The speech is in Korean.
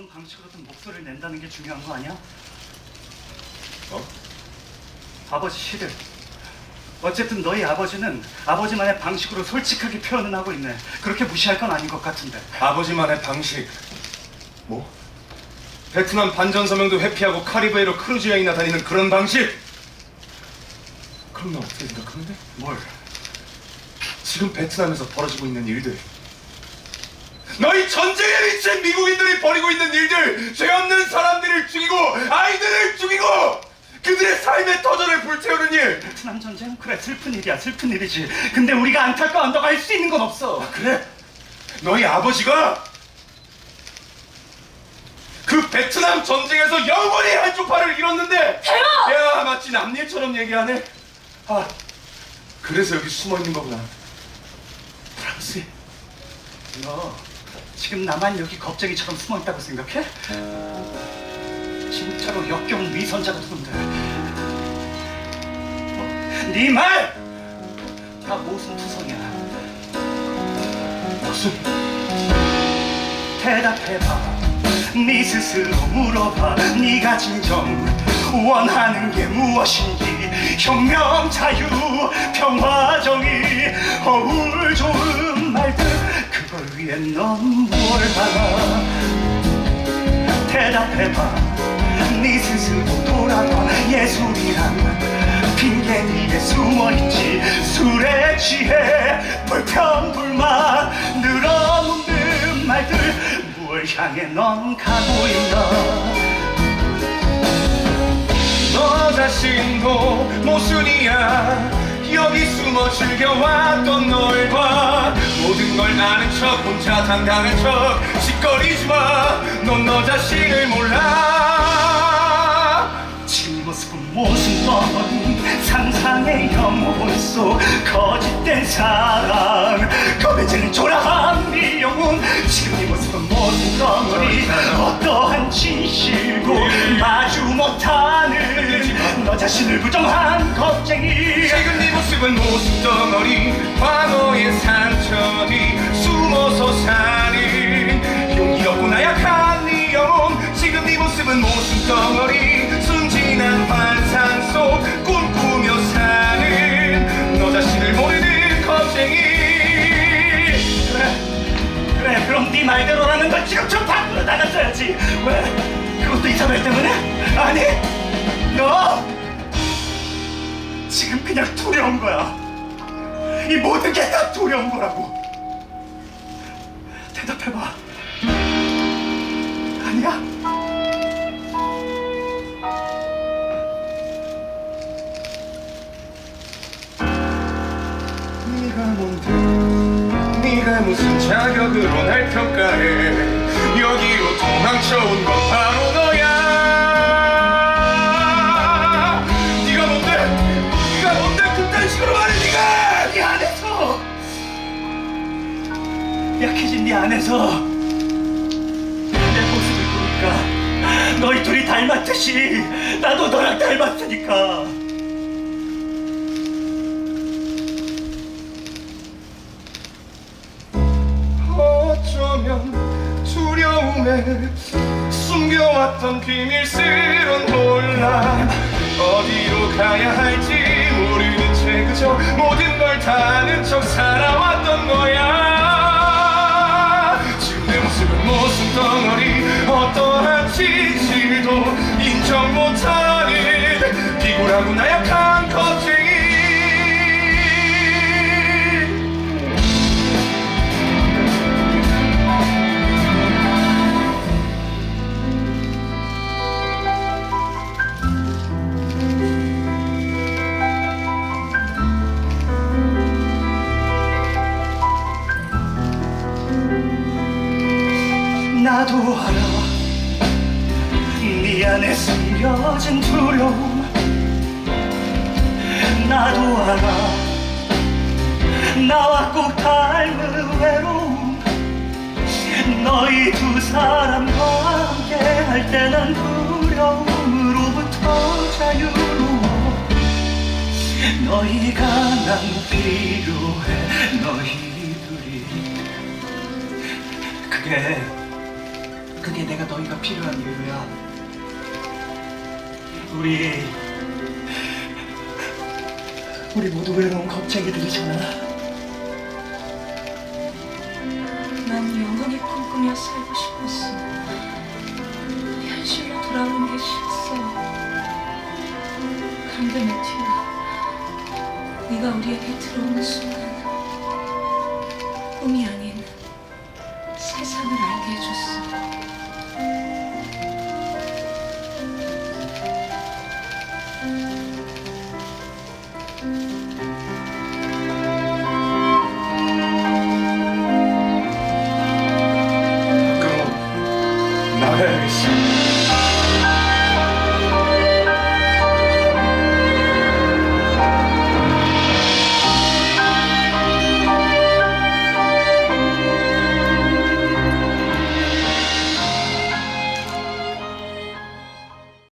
어떤 방식으로든 목소리를 낸다는 게 중요한 거 아니야? 어? 아버지 시들. 어쨌든 너희 아버지는 아버지만의 방식으로 솔직하게 표현은 하고 있네. 그렇게 무시할 건 아닌 것 같은데. 아버지만의 방식. 뭐? 베트남 반전 서명도 회피하고 카리브해로 크루즈 여행이나 다니는 그런 방식? 그럼 너 어떻게 생각하는데? 뭘? 지금 베트남에서 벌어지고 있는 일들. 너희 전쟁에 미친 미국인들이 벌이고 있는 일들! 죄 없는 사람들을 죽이고 아이들을 죽이고 그들의 삶의 터전을 불태우는 일! 베트남 전쟁? 그래 슬픈 일이야 슬픈 일이지. 근데 우리가 안탈까 언덕 할수 있는 건 없어. 그래? 너희 아버지가 그 베트남 전쟁에서 영원히 한쪽 팔을 잃었는데 대박! 야 마치 남일처럼 얘기하네 아 그래서 여기 숨어 있는 거구나 프랑스. 너 지금 나만 여기 겁쟁이처럼 숨어 있다고 생각해? 진짜로 역겨운 위선자 같은데. 어? 네 말! 다 모순투성이야. 무슨 대답해봐. 네 스스로 물어봐. 네가 진정 원하는 게 무엇인지. 혁명, 자유, 평화, 정의, 허울 좋은. 위해 넌뭘 하나? 대답해봐. 네 스스로 돌아봐. 예술이란 핑계니에 숨어있지. 술에 취해 불평, 불만 늘어놓는 말들. 뭘 향해 넌 가고 있나? 너 자신도 모순이야 여기 숨어 즐겨왔던 널 걸 아는 척 혼자 당당한 척 짓거리지 마넌 너 자신을 몰라. 지금 모습은 모순 덩어리 상상의 영혼 속 거짓된 사랑. 겁해지는 초라한 네 영혼 지금 네 모습은 모순 덩어리 어떠한 진실도 마주 못하는 너 자신을 부정한 겁쟁이 모습은 모습 덩어리 과거의 상처 뒤 숨어서 사는 용기 없고 나약한 네 영혼. 지금 네 모습은 모습 덩어리 순진한 환상 속 꿈꾸며 사는 너 자신을 모르는 겁쟁이. 그래 그래 그럼 네 말대로라는 걸 지금 좀 밖으로 나갔어야지. 왜? 그것도 이사벨 때문에? 아니 너 지금 그냥 두려운 거야. 이 모든 게 다 두려운 거라고. 대답해봐. 아니야? 네가 뭔데? 네가 무슨 자격으로 날 평가해? 여기로 도망쳐온 건바 약해진 네 안에서 내 모습을 보니까 너희 둘이 닮았듯이 나도 너랑 닮았으니까. 어쩌면 두려움에 숨겨왔던 비밀스런 혼란 어디로 가야 할지 모르는 채 그저 모든 걸 다는 척 살아왔던 거야 비굴하고 나약한 겁쟁이. 나도 알아. 네 안에 숨겨진 두려움 나도 알아. 나와 꼭 닮은 외로움. 너희 두 사람과 함께 할 때 난 두려움으로부터 자유로워. 너희가 난 필요해. 너희들이. 그게 그게 그게 내가 너희가 필요한 이유야. 우리 우리 모두 외로운 겁쟁이들이잖아. 난 영원히 꿈꾸며 살고 싶었어. 현실로 돌아오는 게 싫었어. 그런데 매튜, 네가 우리에게 들어오는 순간 꿈이 세